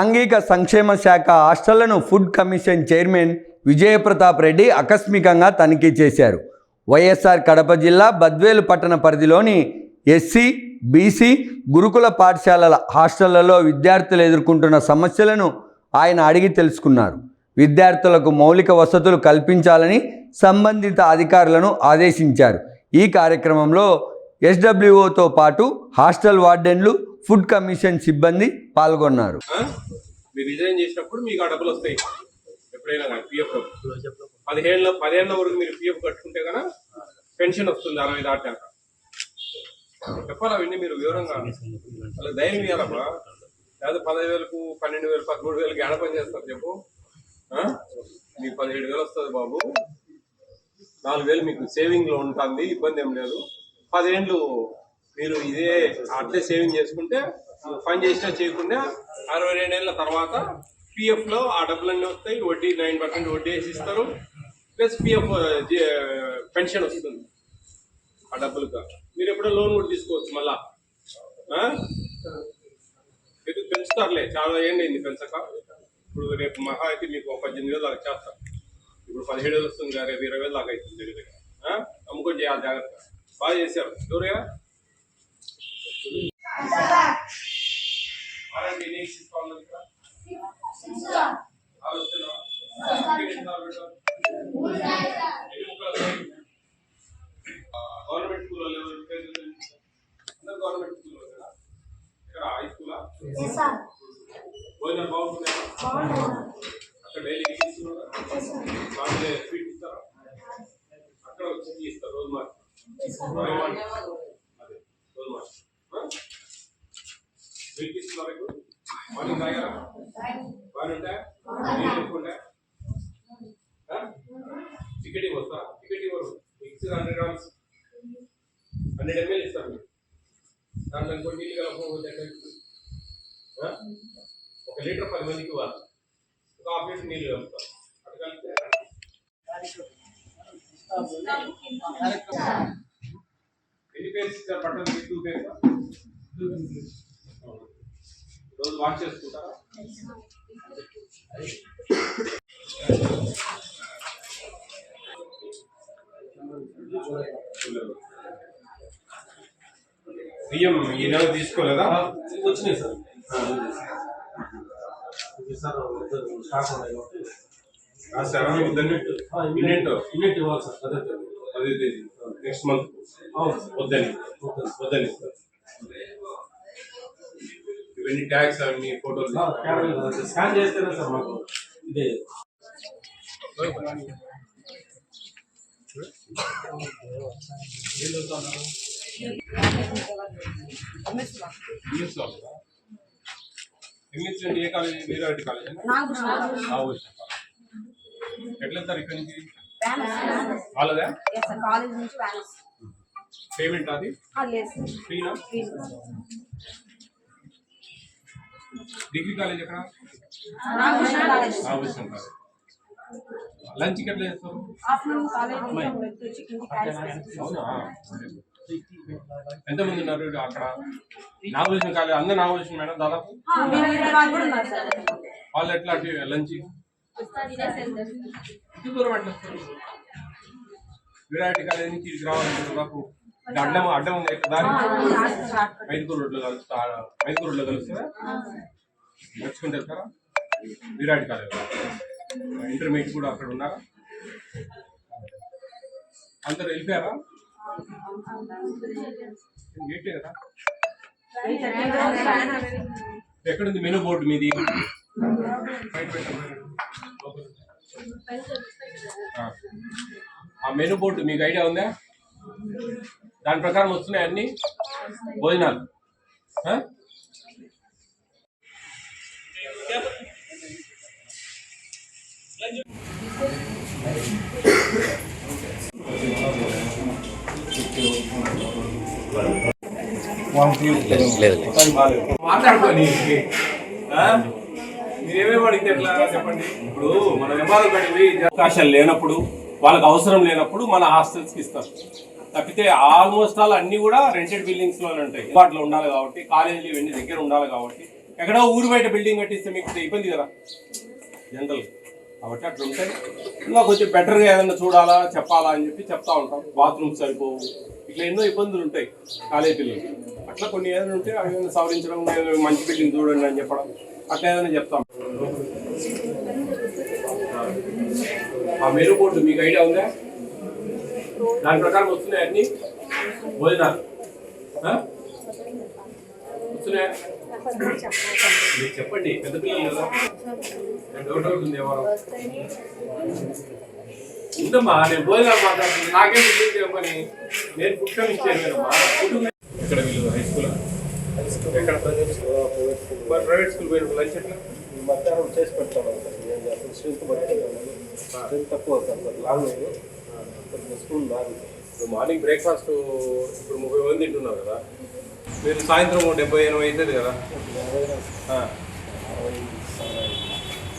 సాంఘిక సంక్షేమ శాఖ హాస్టళ్ళను food commission chairman Vijayaprathap Reddy ఆకస్మికంగా తనిఖీ చేశారు. వైఎస్ఆర్ కడప జిల్లా బద్వేలు పట్టణ పరిధిలోని ఎస్సీ బీసీ గురుకుల పాఠశాలల హాస్టళ్ళలో విద్యార్థులు ఎదుర్కొంటున్న సమస్యలను ఆయన అడిగి తెలుసుకున్నారు. విద్యార్థులకు మౌలిక వసతులు కల్పించాలని సంబంధిత అధికారులను ఆదేశించారు. ఈ కార్యక్రమంలో ఎస్డబ్ల్యూఓతో పాటు హాస్టల్ వార్డెన్లు ఫుడ్ కమిషన్ సిబ్బంది పాల్గొన్నారు. మీరు రిజైన్ చేసినప్పుడు మీకు ఆ డబ్బులు వస్తాయి. ఎప్పుడైనా కానీ పిఎఫ్ పదిహేళ్ళ పదిహేళ్ళ వరకు మీరు పిఎఫ్ కట్టుకుంటే కనుక పెన్షన్ వస్తుంది అరవై దాటాక. చెప్పాలి అవన్నీ మీరు వివరంగా? అలా ధైర్యం ఇవ్వాలమ్మా లేదా పదహైదు వేలకు పన్నెండు వేలు పదమూడు వేలకు ఏడ పని చేస్తారు చెప్పు? మీకు పదిహేడు వేలు వస్తుంది బాబు. నాలుగు వేలు మీకు సేవింగ్లో ఉంటుంది ఇబ్బంది ఏం లేదు. పదేళ్ళు మీరు ఇదే అట్లే సేవింగ్ చేసుకుంటే పని చేసినా చేయకుండా అరవై రెండేళ్ళ తర్వాత పిఎఫ్లో ఆ డబ్బులన్నీ వస్తాయి. వడ్డీ నైన్ పర్సెంట్ వడ్డీ వేసి ఇస్తారు. ప్లస్ పిఎఫ్ పెన్షన్ వస్తుంది. ఆ డబ్బులుగా మీరు ఎప్పుడో లోన్ కూడా తీసుకోవచ్చు మళ్ళా. ఆ? ఇది పెంచుతారులే. చాలా ఏంటి అయింది పెంచక. ఇప్పుడు రేపు మహా అయితే మీకు ఒక పద్దెనిమిది వేలు దాకా చేస్తారు ఇప్పుడు పదిహేడు వేలు వస్తుంది కదా రేపు ఇరవై వేలు దాకా అవుతుంది దగ్గర దగ్గర. అమ్ముకొని చేయాలి జాగ్రత్త బాగా చేశారు. నీక్స్ ఇస్తాను ఇక్కడ. ఆలోచన. గవర్నమెంట్ స్కూల్ అందరు గవర్నమెంట్ స్కూల్ ఇక్కడ హై స్కూలా భోజనం బాగుంటుందా? అక్కడ డైలీ ఇస్తారా? అక్కడ వచ్చి ఇస్తారు రోజు మార్చి అదే రోజు మార్చి స్వీట్ ఇస్తున్నారా ఇప్పుడు ఎక్కువ ఉంటాయా? టికెట్ ఇవ్వస్తా టికెట్ ఇవ్వరు. Mix hundred grams hundred ML ఇస్తారు మీరు. దాంట్లో ఇంకో నీళ్ళు కలపకపోతే? ఒక లీటర్ పది మందికి ఇవ్వాలి. ఒక హాఫ్ లీటర్ నీళ్ళు కలుపుతారు అటు కలిపితే ఎన్ని పేర్స్ బట్టలు టూ పేర్స్ రోజు వాష్ చేసుకుంటారా? బియ్యం ఈ నెల తీసుకోలేదా? వచ్చినాయి సార్. సార్ సెవెన్ వద్దని ఇన్నెంటో ఇన్నెట్ ఇవ్వాలి సార్ అదే సార్ తేదీ. Next month. అవును సార్. వద్దని. సార్. వద్దని ఇస్తారు ఇవన్నీ ట్యాగ్స్ అవన్నీ ఫోటోలు స్కాన్ చేస్తేనే సార్ మాకు ఇదే. ఏ కాలేజ్ వీరారెడ్డి కాలేజ్ ఎట్లా వెళ్తారు ఇక్కడి నుంచి వాళ్ళదా కాలేజ్ నుంచి పేమెంట్ అది ఫ్రీనా డిగ్రీ కాలేజ్ ఎక్కడ? రామకృష్ణ కాలేజ్. లంచ్కి ఎట్లా చేస్తారు? ఎంతమంది ఉన్నారు అక్కడ? నాగభూషణ కాలేజ్ అందరు నాగభూషణ మేడం దాదాపు? వాళ్ళు ఎట్లా లంచ్? దూరం ఎట్లా వస్తారు? విరాటి కాలేజ్ నుంచి ఇటు రావాలంటే దాదాపు అడ్డం అడ్డం ఉంది. దారి మైదుకూరు రోడ్లో కలుస్తా మైదుకూరు రోడ్లో కలుస్తుందా నడుచుకుంటూ వెళ్తారా? విరాటి కాలేజ్ ఇంటర్మీడియట్ కూడా అక్కడ ఉన్నారా? అందరు వెళ్ళిపోయారా? గేటే కదా? ఎక్కడుంది మెనూ బోర్డు మీది. ఆ మెనూ బోర్డు మీకు ఐడియా ఉందా? దాని ప్రకారం వస్తున్నాయి అన్ని భోజనాలు. ఆ? మాట్లాడుకోని మీరేమేమి అడిగితే ఎట్లా చెప్పండి? ఇప్పుడు మనం ఎంఆర్ఓ కాడికి అవకాశాలు లేనప్పుడు వాళ్ళకి అవసరం లేనప్పుడు మన హాస్టల్స్కి ఇస్తారు. తప్పితే ఆల్మోస్ట్ ఆల్ అన్ని కూడా రెంటెడ్ బిల్డింగ్స్లోనే ఉంటాయి. వాటిలో ఉండాలి కాబట్టి కాలేజీలు ఇవన్నీ దగ్గర ఉండాలి కాబట్టి. ఎక్కడో ఊరు బయట బిల్డింగ్ కట్టిస్తే మీకు ఇబ్బంది కదా? జనరల్ కాబట్టి అట్లా ఉంటాయి ఇంకా కొంచెం బెటర్గా ఏదైనా చూడాలా చెప్పాలా అని చెప్పి చెప్తా ఉంటాం. బాత్రూమ్స్ సరిపోవు. ఇట్లా ఎన్నో ఇబ్బందులు ఉంటాయి కాలేజీ పిల్లలు అట్లా కొన్ని ఏదైనా ఉంటే అవి ఏదైనా సవరించడం మంచి బిల్డింగ్ చూడండి అని చెప్పడం అట్లా ఏదైనా చెప్తాం. ఆ మెనూ బోర్డు మీకు ఐడియా ఉందా? దాని ప్రకారం వస్తున్నాయి అన్ని? భోజనాలు? వస్తున్నాయా? మీరు చెప్పండి. పెద్ద పిల్లలు కదా. డౌట్ అవుతుంది ఎవరు. ఉందమ్మా నేను భోజనాలు మాట్లాడుతుంది నాకేం తెలియదు పని నేను ఫుడ్ కమిషన్ కదమ్మా ఇక్కడ వీళ్ళు? హై స్కూల్ ఎక్కడ? ప్రైవేట్ స్కూల్ ప్రైవేట్ స్కూల్ పోయిన లంచ్ ఎట్లా? మధ్యాహ్నం చేసి పెడతాను స్ట్రెంత్ తక్కువ లాంగ్ స్కూల్ లాంగ్ ఇప్పుడు మార్నింగ్ బ్రేక్ఫాస్ట్ ఇప్పుడు ముప్పై మంది తింటున్నారు కదా. మీరు సాయంత్రం డెబ్బై ఎనభై అవుతుంది కదా.